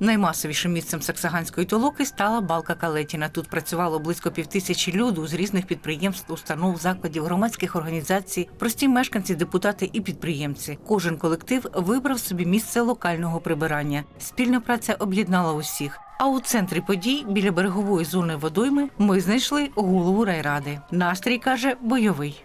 Наймасовішим місцем Саксаганської толоки стала балка Калетіна. Тут працювало близько півтисячі люду з різних підприємств, установ, закладів, громадських організацій, прості мешканці, депутати і підприємці. Кожен колектив вибрав собі місце локального прибирання. Спільна праця об'єднала усіх. А у центрі подій біля берегової зони водойми ми знайшли голову райради. Настрій каже бойовий.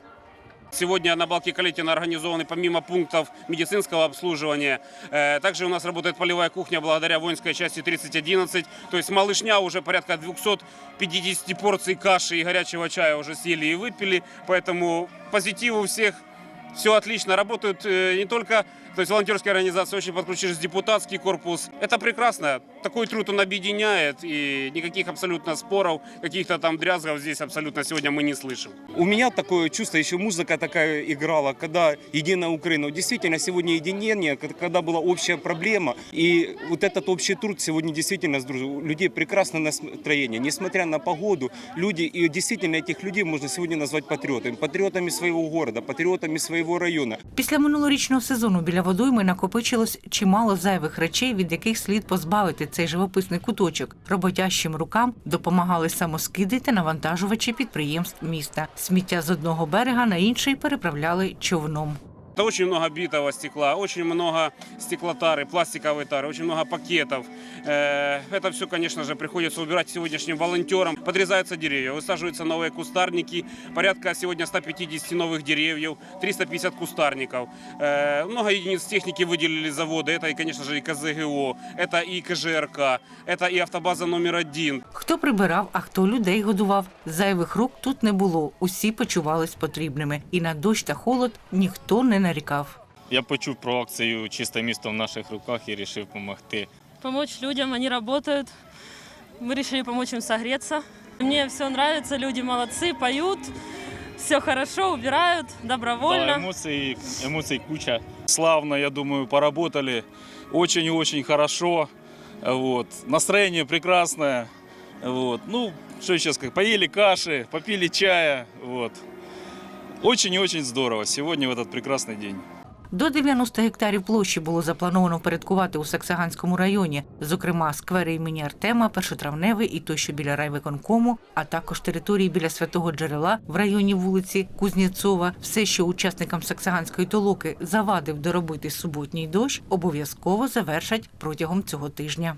Сегодня на балке Калитина организованы помимо пунктов медицинского обслуживания, э, также у нас работает полевая кухня благодаря воинской части 3011. То есть малышня уже порядка 250 порций каши и горячего чая уже съели и выпили. Поэтому позитив у всех. Все отлично. Работают э, не только то есть волонтерские организации, очень подключились депутатский корпус. Это прекрасно. Такой труд он объединяет. И никаких абсолютно споров, каких-то там дрязгов здесь абсолютно сегодня мы не слышим. У меня такое чувство, еще музыка такая играла, когда «Единая Украина». Действительно, сегодня единение, к- когда была общая проблема. И вот этот общий труд сегодня действительно сдружил. у людей прекрасное настроение. Несмотря на погоду, люди, и действительно этих людей можно сегодня назвать патриотами. Патриотами своего города, патриотами своего района. Після минулорічного сезону біля водойми накопичилось чимало зайвих речей, від яких слід позбавити цей живописний куточок. Роботящим рукам допомагали самоскиди та навантажувачі підприємств міста. Сміття з одного берега на інший переправляли човном. Это очень много битого стекла, очень много стеклотары, пластиковой тары, очень много пакетов. Э, Это все, конечно же, приходится убирать сегодняшним волонтерам. Подрезаются деревья, высаживаются новые кустарники. Порядка сегодня 150 новых деревьев, 350 кустарников. Э, Много единиц техники выделили заводы. Это, и, конечно же, и КЗГО, это и КЖРК, это и автобаза номер один. Хто прибирав, а хто людей годував. Зайвих рук тут не було. Усі почувались потрібними. І на дощ та холод ніхто не нарікав. Я почув про акцію Чисте місто в наших руках і вирішив допомогти. помочь людям, они работают. Мы решили помочь им согреться. Мне все нравится, люди молодцы, поют, все хорошо, убирают Да, добровольно. емоцій, емоцій куча. Славно, я думаю, поработали. Очень-очень хорошо. Вот. Настроение прекрасное. Вот. Ну, что еще сказать, поели каши, попили чая. Вот. Очень и очень здорово сегодня в этот прекрасный день. До 90 гектарів площі було заплановано впорядкувати у Саксаганському районі, зокрема сквери імені Артема, першотравневий і той, що біля райвиконкому, а також території біля святого джерела в районі вулиці Кузнєцова. Все, що учасникам Саксаганської толоки завадив доробити суботній дощ, обов'язково завершать протягом цього тижня.